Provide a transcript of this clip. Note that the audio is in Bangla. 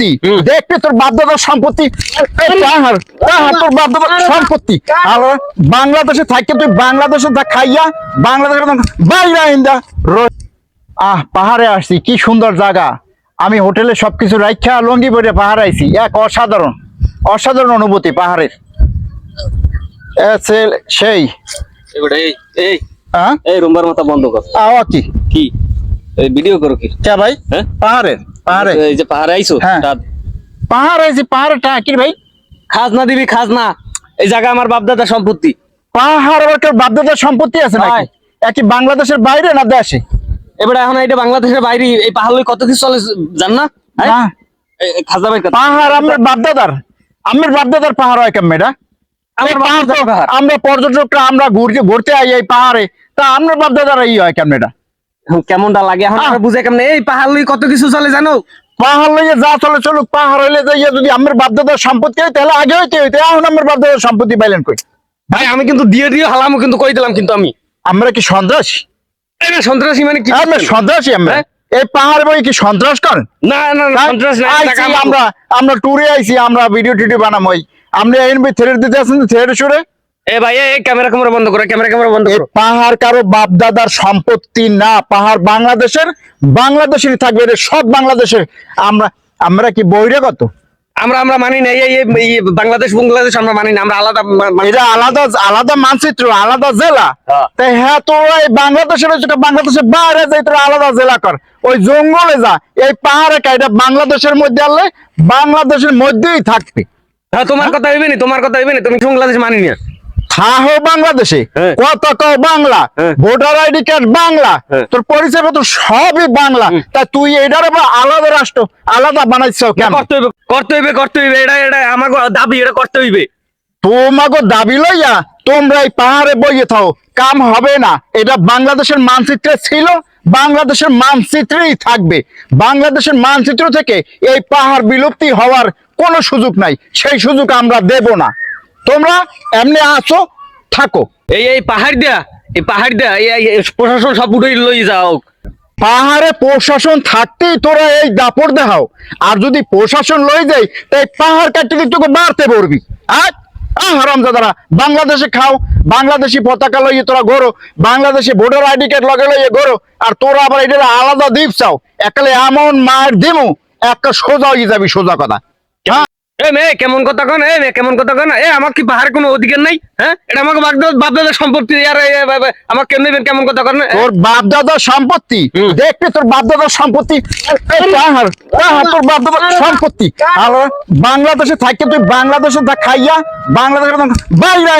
সম্পত্তি। দেখবি তোর বাপদাদার সম্পত্তি। এই পাহাড় পাহাড় তোর বাপদাদার সম্পত্তি। আর বাংলাদেশে থাকতে তুই বাংলাদেশে তা খাইয়া বাংলাদেশের বাইরে ইন্দা আহ পাহাড়ে আসছি কি সুন্দর জায়গা আমি হোটেলে সবকিছু রাখা লঙ্গি পরে পাহাড়ে আইছি। এক অসাধারণ অসাধারণ অনুভূতি পাহাড়ের। সেই। এই এই। হ্যাঁ? এই রুমবার মাথা বন্ধ কর। আওয়া কি? কি? ভিডিও করো কি? কে ভাই? হ্যাঁ? পাহাড়ে পাহাড়ে? এই যে পাহাড়ে আইছো? হ্যাঁ। তা- পাহাড় আইছি পাহাড়ে ভাই? খাজনা দিবি খাজনা। এই জায়গা আমার বাপদাদা সম্পত্তি। পাহাড় আবার কেউ বাপদাদার সম্পত্তি আছে নাকি। একই বাংলাদেশের বাইরে না দেশে? এবারে এখন এটা বাংলাদেশের বাইরে এই পাহাড় কত কিছু চলে জান না? খাজনা পাহাড় আমার বাপদাদার। আমার বাপদাদার পাহাড় হয় কেমন এটা? আমার পর্যটকরা আমরা ঘুরতে ঘুরতে আই এই পাহাড়ে। তা আমরা বাপদাদার এই হয় কেমন এটা? কেমনটা লাগে? এখন। আমরা বুঝে কেমনে? এই পাহাড় লই কত কিছু চলে জানো? পাহাড় লইয়ে যা চলে চলুক পাহাড় হইলে যাইয়া যদি আমার বাপদাদার সম্পত্তি হয় তাহলে আগে হইতে হইতে এখন আমার বাপদাদার সম্পত্তি পাইলেন কই? ভাই আমি কিন্তু দিয়ে দিয়ে হালামও কিন্তু কই দিলাম কিন্তু আমি। আমরা কি সন্ত্রাসী? এই সন্ত্রাসী মানে কি আমরা সন্ত্রাসী আমরা। হ্যাঁ? এই পাহাড় বই কি সন্ত্রাস করেন? না না না, সন্ত্রাস না, আমরা আমরা ট্যুরে আইছি আমরা ভিডিও টিডিও বানামই আপনি এনবি থ্রেড দিতে আছেন থ্রেড সুরে এ ভাই এই ক্যামেরা ক্যামেরা বন্ধ করো ক্যামেরা ক্যামেরা বন্ধ করো। পাহাড় কারও বাপদাদার সম্পত্তি না পাহাড় বাংলাদেশের বাংলাদেশেরই থাকবে এটা সব বাংলাদেশের। আমরা আমরা কি বহিরাগত? আমরা আমরা মানি না এই বাংলাদেশ বাংলাদেশ আমরা মানি না আমরা আলাদা এটা আলাদা আলাদা মানচিত্র আলাদা জেলা। হ্যাঁ। তাই হ্যাঁ তো এই বাংলাদেশের যেটা বাংলাদেশের বাইরে যাই তোরা আলাদা জেলা কর। ওই জঙ্গলে যা এই পাহাড়ে কা এটা বাংলাদেশের মধ্যে আনলে বাংলাদেশের মধ্যেই থাকবে। হ্যাঁ তোমার কথা হইবে না তোমার কথা হইবে না তুমি বাংলাদেশ মানি না। থাহো বাংলাদেশে হ্যাঁ। কত বাংলা হ্যাঁ। ভোটার আইডি কার্ড বাংলা হ্যাঁ। তোর পরিচয় পত্র সবই বাংলা। তা তুই এটার আলাদা রাষ্ট্র আলাদা বানাইছ কেন? করতে হইবে করতে হইবে করতে হইবে এটা এটা আমাকে দাবি এটা করতে হইবে তোমাকে দাবি লইয়া তোমরা এই পাহাড়ে বইয়ে থাও কাম হবে না। এটা বাংলাদেশের মানচিত্রে ছিল বাংলাদেশের মানচিত্রেই থাকবে। বাংলাদেশের মানচিত্র থেকে এই পাহাড় বিলুপ্তি হওয়ার কোনো সুযোগ নাই সেই সুযোগ আমরা দেব না। তোমরা এমনি আসো থাকো। এই এই পাহাড় দিয়া এই পাহাড় দিয়া এই প্রশাসন সব উঠে লই যাও। পাহাড়ে প্রশাসন থাকতেই তোরা এই দাপড় দেখাও। আর যদি প্রশাসন লই যাই তাই পাহাড় কাটতে তোকে বাড়তে পড়বি আর হারামজাদারা বাংলাদেশে খাও। বাংলাদেশি পতাকা লইয়ে তোরা গরো বাংলাদেশি ভোটার আইডি কার্ড লগে লইয়ে গরো আর তোরা আবার এটা আলাদা দ্বীপ চাও। একালে এমন মায়ের দিমু একটা সোজা হয়ে যাবি সোজা কথা। এ মে কেমন কথা কন? এ মে কেমন কথা কন? এ আমার কি পাহাড় কোনো অধিকার নাই? হ্যাঁ? এটা আমাকে সম্পত্তি আর আমার কেন নেবেন কেমন কথা কন? তোর বাপ দাদার সম্পত্তি? হুম। দেখবি তোর বাপ দাদার সম্পত্তি পাহাড় পাহাড় তোর বাপ দাদার সম্পত্তি। আর বাংলাদেশে থাকতে তুই বাংলাদেশে দেখাইয়া খাইয়া বাংলাদেশের বাইরে